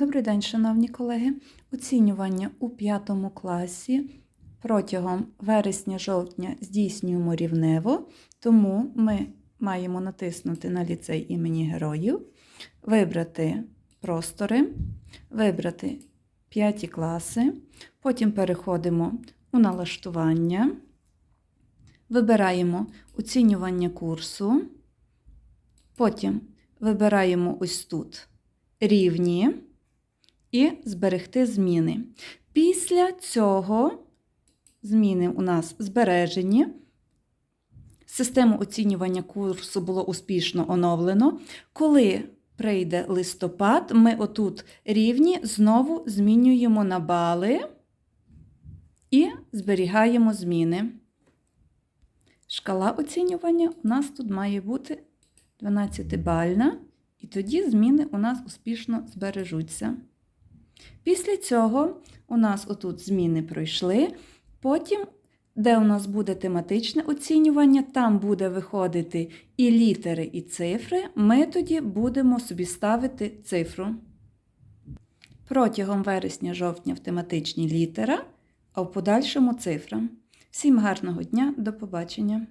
Добрий день, шановні колеги. Оцінювання у п'ятому класі протягом вересня-жовтня здійснюємо рівнево, тому ми маємо натиснути на ліцей імені героїв, вибрати простори, вибрати п'яті класи, потім переходимо у налаштування, вибираємо оцінювання курсу, потім вибираємо ось тут рівні і зберегти зміни. Після цього зміни у нас збережені. Систему оцінювання курсу було успішно оновлено. Коли прийде листопад, ми отут рівні знову змінюємо на бали і зберігаємо зміни. Шкала оцінювання у нас тут має бути 12-бальна, і тоді зміни у нас успішно збережуться. Після цього у нас отут зміни пройшли. Потім, де у нас буде тематичне оцінювання, там буде виходити і літери, і цифри. Ми тоді будемо собі ставити цифру. Протягом вересня-жовтня в тематичній літера, а в подальшому цифра. Всім гарного дня, до побачення!